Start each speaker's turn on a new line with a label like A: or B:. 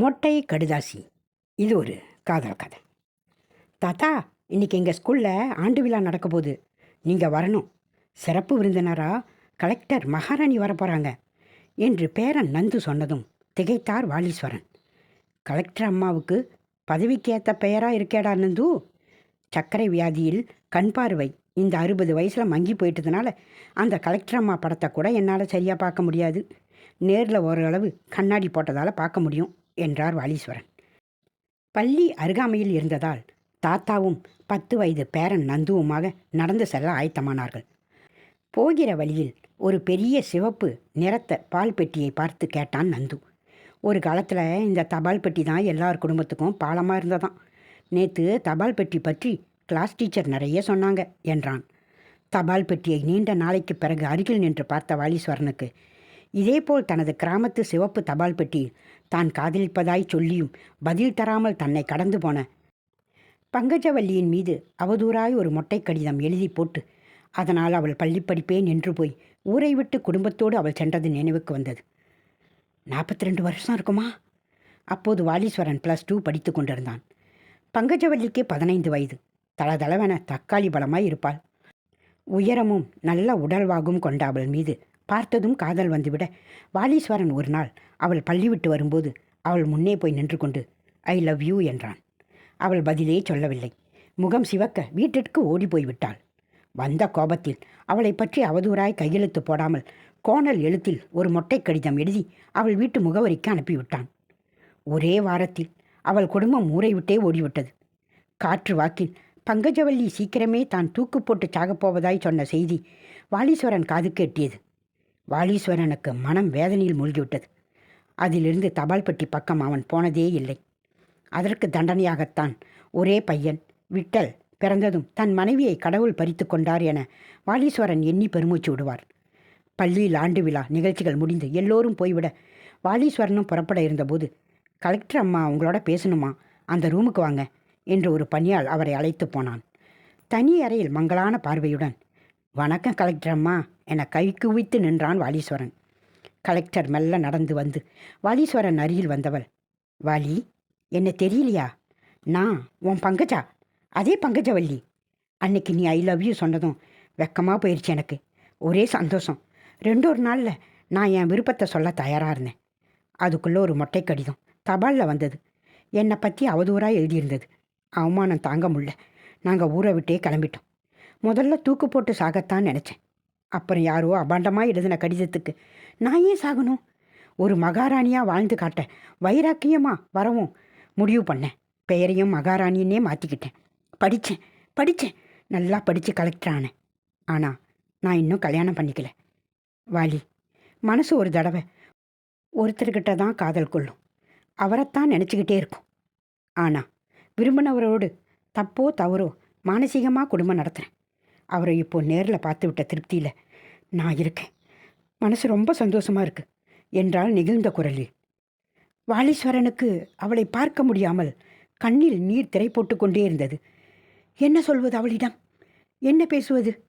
A: மொட்டை கடுதாசி. இது ஒரு காதல் கதை. தாத்தா இன்றைக்கி எங்கள் ஸ்கூலில் ஆண்டு விழா நடக்க போகுது. நீங்கள் வரணும். சிறப்பு விருந்தினராக கலெக்டர் மகாராணி வரப்போகிறாங்க என்று பேரன் நந்து சொன்னதும் திகைத்தார் வாலீஸ்வரன். கலெக்டர் அம்மாவுக்கு பதவிக்கேற்ற பெயராக இருக்கேடா நந்து. சர்க்கரை வியாதியில் கண் பார்வை இந்த அறுபது வயசில் மங்கி போயிட்டதுனால அந்த கலெக்டர் அம்மா படத்தை கூட என்னால் சரியாக பார்க்க முடியாது. நேரில் ஓரளவு கண்ணாடி போட்டதால் பார்க்க முடியும். என்றார் வாலீஸ்வரன். பள்ளி அருகாமையில் இருந்ததால் தாத்தாவும் பத்து வயது பேரன் நந்துவுமாக நடந்து செல்ல ஆயத்தமானார்கள். போகிற வழியில் ஒரு பெரிய சிவப்பு நிறத்த பால் பெட்டியை பார்த்து கேட்டான் நந்து. ஒரு காலத்தில் இந்த தபால் பெட்டி தான் எல்லார் குடும்பத்துக்கும் பாலமாக இருந்ததாம். நேற்று தபால் பெட்டி பற்றி கிளாஸ் டீச்சர் நிறைய சொன்னாங்க என்றான். தபால் பெட்டியை நீண்ட நாளைக்கு பிறகு அருகில் நின்று பார்த்த வாலீஸ்வரனுக்கு இதேபோல் தனது கிராமத்து சிவப்பு தபால் பெட்டியில் தான் காதலிப்பதாய் சொல்லியும் பதில் தராமல் தன்னை கடந்து போன. பங்கஜவல்லியின் மீது அவதூறாய் ஒரு மொட்டை கடிதம் எழுதி போட்டு அதனால் அவள் பள்ளிப்படிப்பே நின்று போய் ஊரை விட்டு குடும்பத்தோடு அவள் சென்றது நினைவுக்கு வந்தது. நாற்பத்தி ரெண்டு வருஷம் இருக்குமா? அப்போது வாலீஸ்வரன் ப்ளஸ் டூ படித்து கொண்டிருந்தான். பங்கஜவல்லிக்கு பதினைந்து வயது. தளதளவென தக்காளி பலமாய் இருப்பாள். உயரமும் நல்ல உடல்வாகும் கொண்ட அவள் மீது பார்த்ததும் காதல் வந்துவிட வாலீஸ்வரன் ஒரு நாள் அவள் பள்ளி விட்டு வரும்போது அவள் முன்னே போய் நின்று கொண்டு ஐ லவ் யூ என்றான். அவள் பதிலே சொல்லவில்லை. முகம் சிவக்க வீட்டிற்கு ஓடி போய்விட்டாள் வந்த கோபத்தில் அவளை பற்றி அவதூறாய் கையெழுத்து போடாமல் கோணல் எழுத்தில் ஒரு மொட்டை கடிதம் எழுதி அவள் வீட்டு முகவரிக்கு அனுப்பிவிட்டான். ஒரே வாரத்தில் அவள் குடும்பம் ஊரை விட்டே ஓடிவிட்டது. காற்று வாக்கில் பங்கஜவல்லி சீக்கிரமே தான் தூக்கு போட்டு சாகப்போவதாய் சொன்ன செய்தி வாலீஸ்வரன் காதுக்கு எட்டியது. வாலீஸ்வரனுக்கு மனம் வேதனையில் மூழ்கிவிட்டது. அதிலிருந்து தபால்பட்டி பக்கம் அவன் போனதே இல்லை. அதற்கு தண்டனையாகத்தான் ஒரே பையன் விட்டல் பிறந்ததும் தன் மனைவியை கடவுள் பறித்து கொண்டார் என வாலீஸ்வரன் எண்ணி பெருமூச்சு விடுவார். பள்ளியில் ஆண்டு விழா நிகழ்ச்சிகள் முடிந்து எல்லோரும் போய்விட வாலீஸ்வரனும் புறப்பட இருந்தபோது கலெக்டர் அம்மா உங்களோட பேசணுமா? அந்த ரூமுக்கு வாங்க என்று ஒரு பணியால் அவரை அழைத்து போனான். தனி அறையில் மங்களான பார்வையுடன் வணக்கம் கலெக்டர் அம்மா. என கை குவித்து நின்றான் வாலீஸ்வரன். கலெக்டர் மெல்ல நடந்து வந்து வாலீஸ்வரன் அருகில் வந்தவள். வாலி என்ன தெரியலையா? நான் உன் பங்கஜா? அதே பங்கஜவல்லி அன்னைக்கு நீ ஐ லவ் யூ சொன்னதும் வெக்கமாக போயிடுச்சு எனக்கு. ஒரே சந்தோஷம். ரெண்டு ஒரு நாளில் நான் என் விருப்பத்தை சொல்ல தயாராக இருந்தேன். அதுக்குள்ளே ஒரு மொட்டை கடிதம் தபாலில் வந்தது. என்னை பற்றி அவதூறாக எழுதியிருந்தது. அவமானம் தாங்க முடில நாங்கள் ஊரை விட்டே கிளம்பிட்டோம். முதல்ல தூக்கு போட்டு சாகத்தான் நினச்சேன். அப்புறம் யாரோ அபாண்டமாக எழுதின கடிதத்துக்கு நான் ஏன் சாகணும்? ஒரு மகாராணியாக வாழ்ந்து காட்ட வைராக்கியமாக வரவும் முடிவு பண்ணேன். பெயரையும் மகாராணின்னே மாற்றிக்கிட்டேன் படித்தேன் படித்தேன் நல்லா படித்து கலெக்டர் ஆனேன் ஆனால் நான் இன்னும் கல்யாணம் பண்ணிக்கல. வாலி மனசு ஒரு தடவை ஒருத்தர்கிட்ட தான் காதல் கொள்ளும். அவரைத்தான் நினச்சிக்கிட்டே இருக்கும். ஆனால் விரும்பினவரோடு தப்போ தவறோ மானசீகமாக குடும்பம் நடத்துகிறேன் அவரை இப்போ நேரில் பார்த்து விட்ட திருப்தியில் நான் இருக்கேன். மனசு ரொம்ப சந்தோஷமாக இருக்கு என்றால் நெகிழ்ந்த குரலில். வாலீஸ்வரனுக்கு அவளை பார்க்க முடியாமல் கண்ணில் நீர் திரை போட்டு கொண்டே இருந்தது. என்ன சொல்வது அவளிடம்? என்ன பேசுவது?